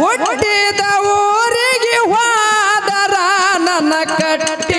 ಹುಟ್ಟಿದ ಊರಿಗೆ ಹೋದರ ನನ್ನ ಕಟ್ಟ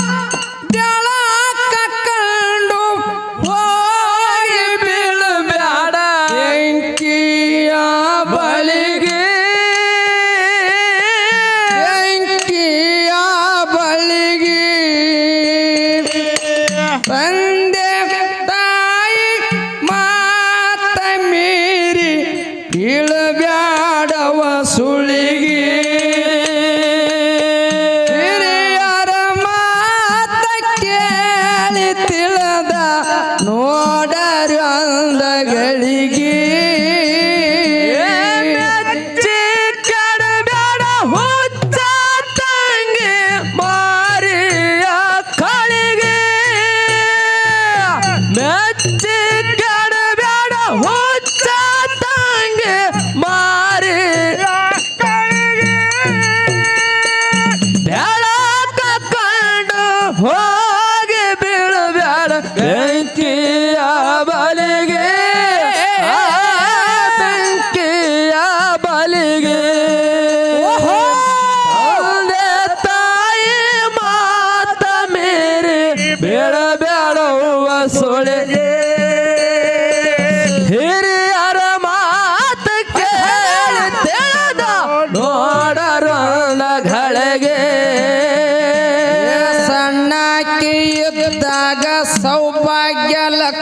Thank you.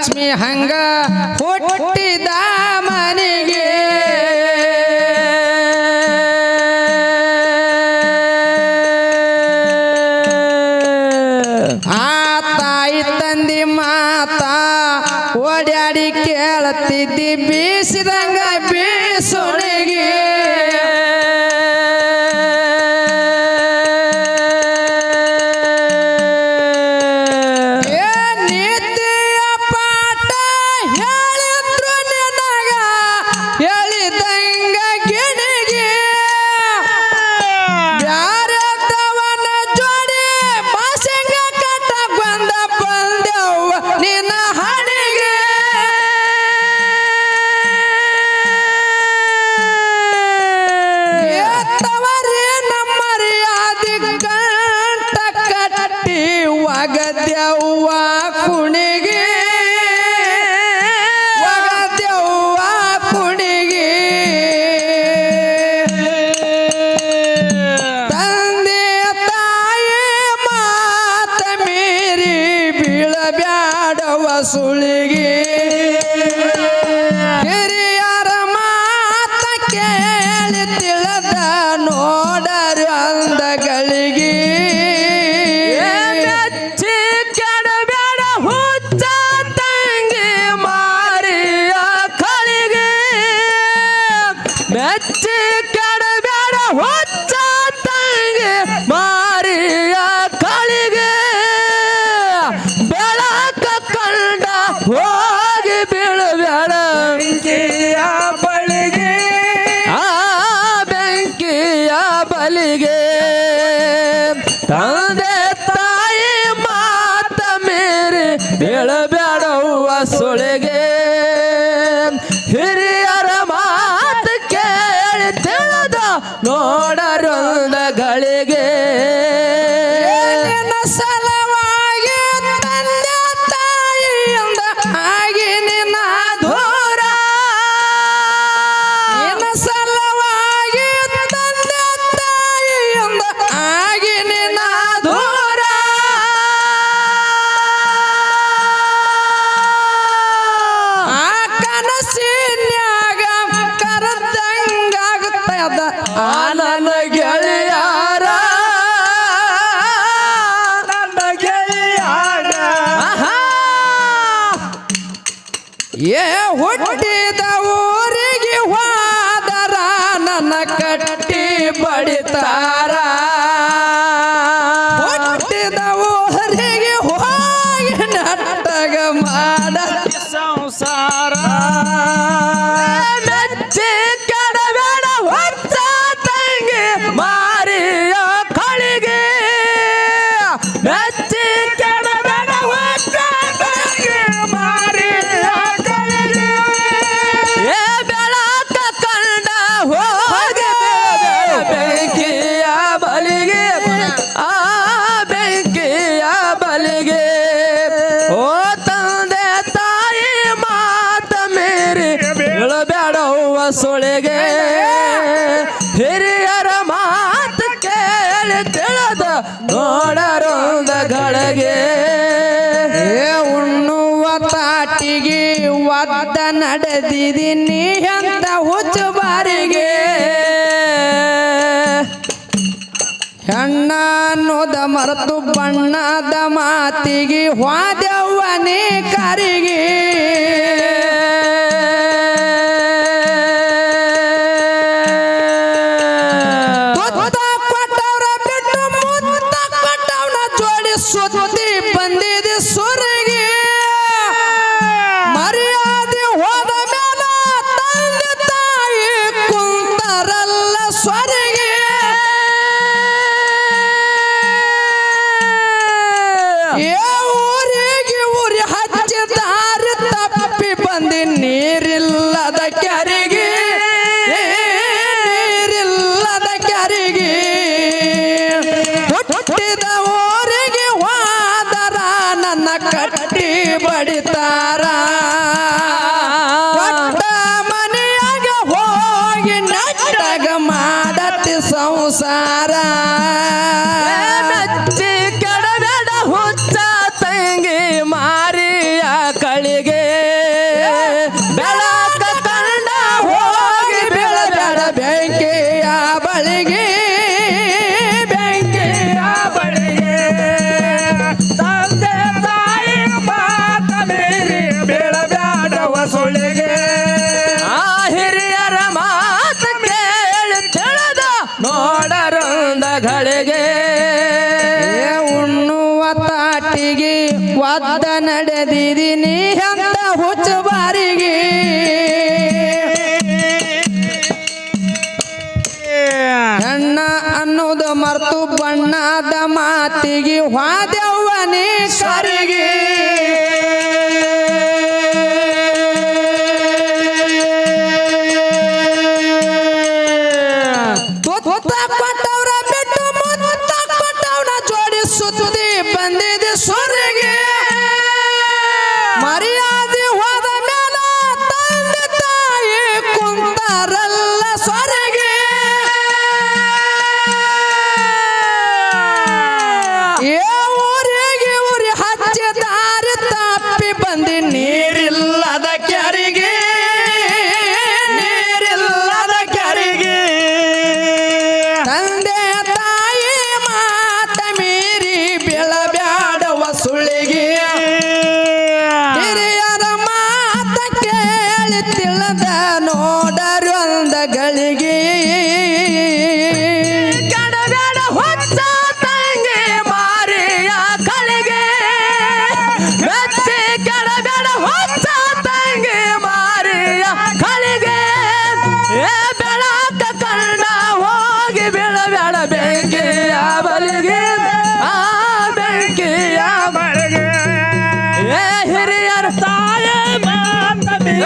ಲಕ್ಷ್ಮಿ ಹಂಗ Whoa! ಉಣ್ಣುವ ತಾಟಿಗೆ ಒದ್ದ ನಡೆದಿದ್ದೀನಿ ಎಂತ ಹುಚ್ಚು ಬಾರಿಗೆ? ಹೆಣ್ಣ ಅನ್ನೋದ ಮರೆತು ಬಣ್ಣದ ಮಾತಿಗೆ ಹೋದೆವ್ವನೇ ಕರಿಗೆ? ಮಾತಿಗೆ ವಾದವನೇ ಸರಿಗೆ ತಾಯ ಮಾತೇ.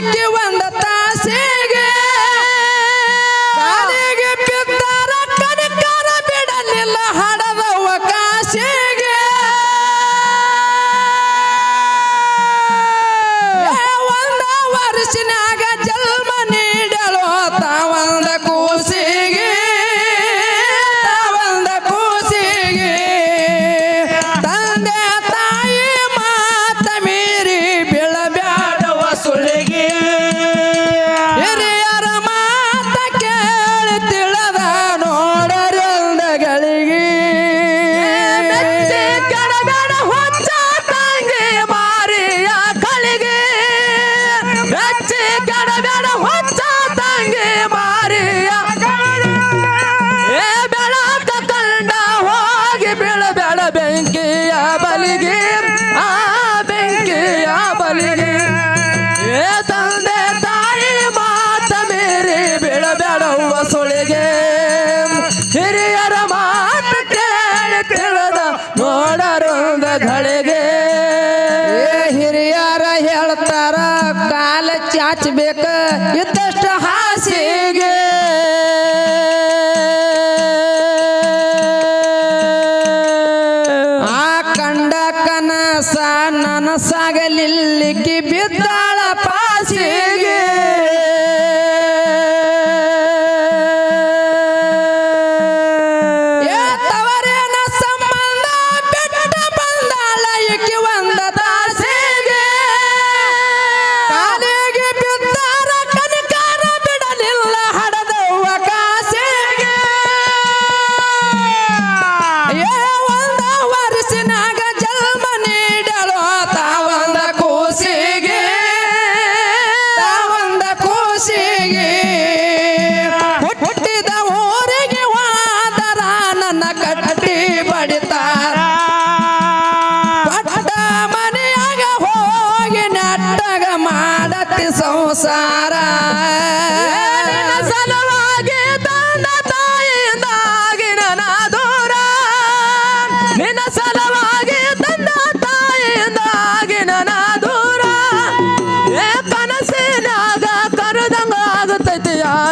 make you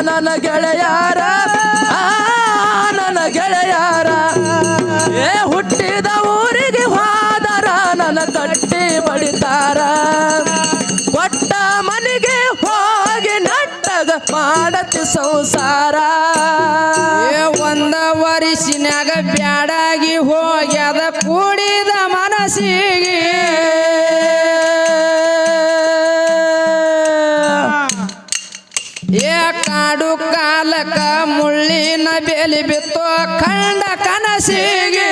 ನನ್ನ ಗೆಳೆಯಾರ. ನನ್ನ ಗೆಳೆಯಾರ. ಏ, ಹುಟ್ಟಿದ ಊರಿಗೆ ಹೋದರ, ನನ್ನ ಕಟ್ಟಿ ಬಡಿತಾರ. ಕೊಟ್ಟ ಮನೆಗೆ ಹೋಗಿ ನಟ್ಟಗ ಮಾಡತಿ ಸಂಸಾರ. ಏ, ಒಂದ ವರ್ಷಿನಾಗ ಬ್ಯಾಡಾಗಿ ಹೋಗ್ಯದ, ಕೂಡಿದ ಮನಸ್ಸಿಗೆ ಬೇಲಿ ಬಿತ್ತೋ ಕಂಡ ಕನಸಿಗೆ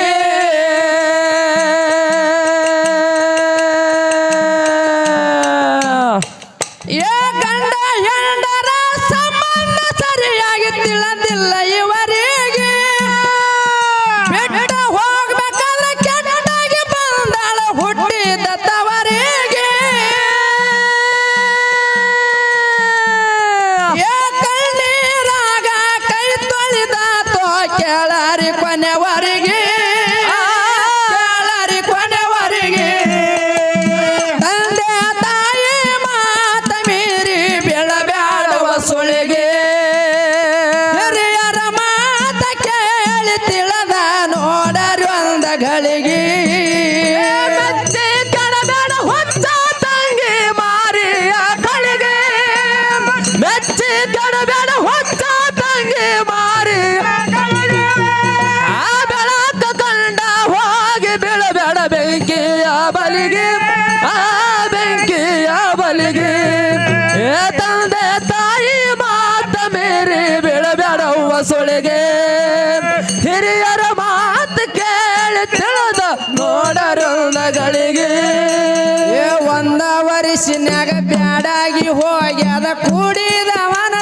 ಹೋಗ್ಯಾದ ಹೋಗ್ಯದ ಕೂಡಿದವನ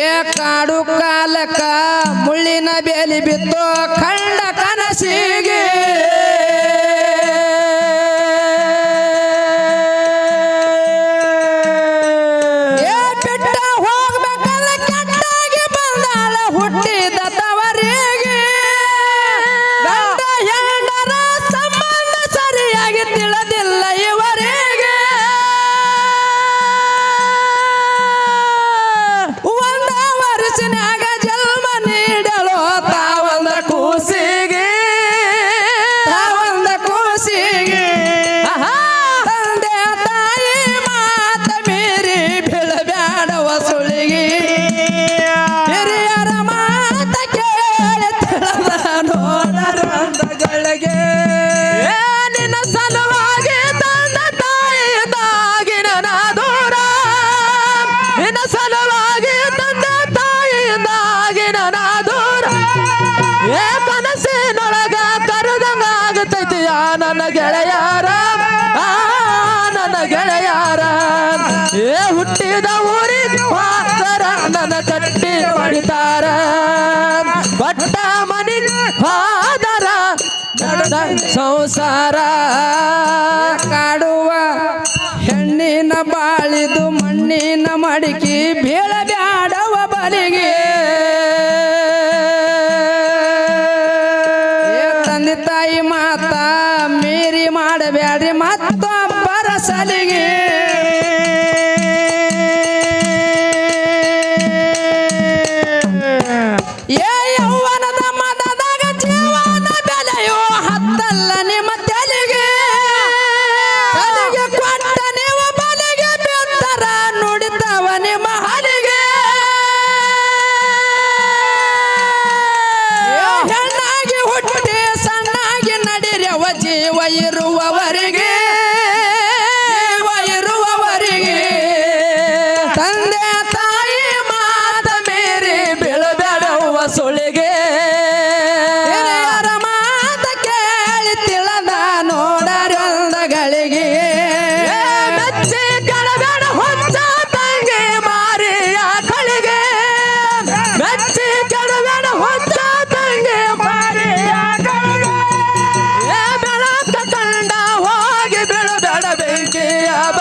ಏ ಕಾಡು ಕಾಲಕ ಮುಳ್ಳಿನ ಬೇಲಿ ಬಿತ್ತು ಕಂಡ ಕನಸಿ ಕಟ್ಟಿ ಹೊಡಿತಾರ ಕೊಟ್ಟ ಮನಿಗೆ ಹೋದರ ಸಂಸಾರ. ಕಾಡುವ ಹೆಣ್ಣಿನ ಬಾಳಿದು ಮಣ್ಣಿನ ಮಡಿಕಿ ಬೀಳಬ್ಯಾಡವ ಬಲಿಗೆ. ತಂದೆ ತಾಯಿ ಮಾತ ಮೀರಿ ಮಾಡಬ್ಯಾಡ್ರಿ ಮತ್ತೊಬ್ಬರ ಸಲಿಗೆ.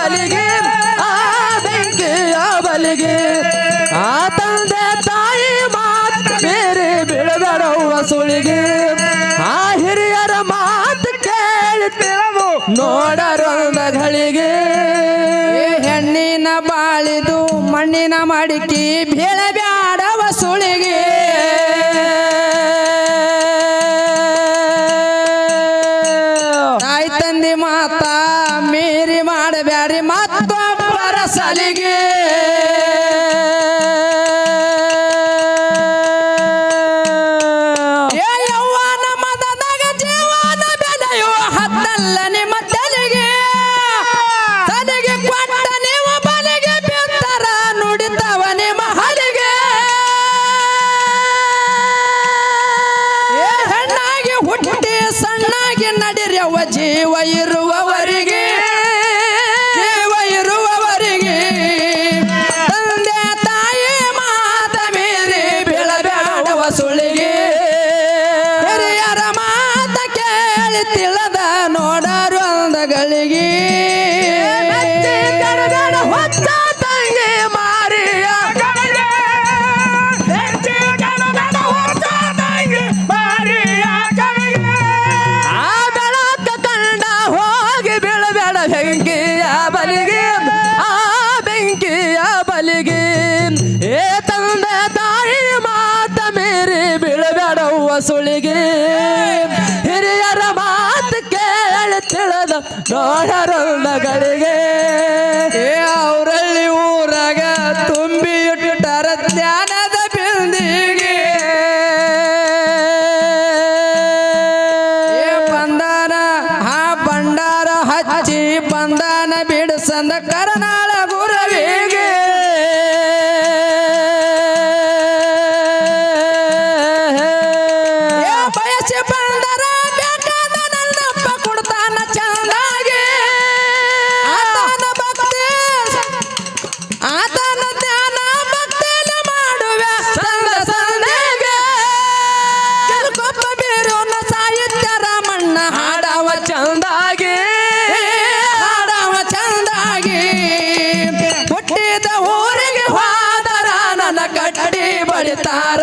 ಬಲಿಗೆ, ಆ ಬೆಂಕಿ ಬಲಿಗೆ. ಆ ತಂದೆ ತಾಯಿ ಮಾತು ಬೇರೆ ಬೀಳದರವ್ವ ಸುಳಿಗೆ. ಆ ಹಿರಿಯರ ಮಾತು ಕೇಳಿ ತಿಳವು ನೋಡರೊಂದಗಳಿಗೆ ಹೆಣ್ಣಿನ ಬಾಳಿದು ಮಣ್ಣಿನ ಮಡಿಕೆ ಬೀಳಬಿ ಮಗಳಿಗೆ ಗಳಿಗೆ ಏ, ಅವರಲ್ಲಿ ಊರಾಗ ತುಂಬಿ ಇಟ್ಟರ ಜ್ಞಾನದ ಬಿಂದಿಗೆ ಏ, ಬಂದಾನ? ಹಾ, ಭಂಡಾರ ಹಚ್ಚಿ ಬಂದಾನ ಬಿಡಸಂದ ಕರನಾಳ. ಊರಿಗೆ ಹೋದರ ನನ್ನ ಕಟ್ಟಡಿ ಬಡಿತಾರ.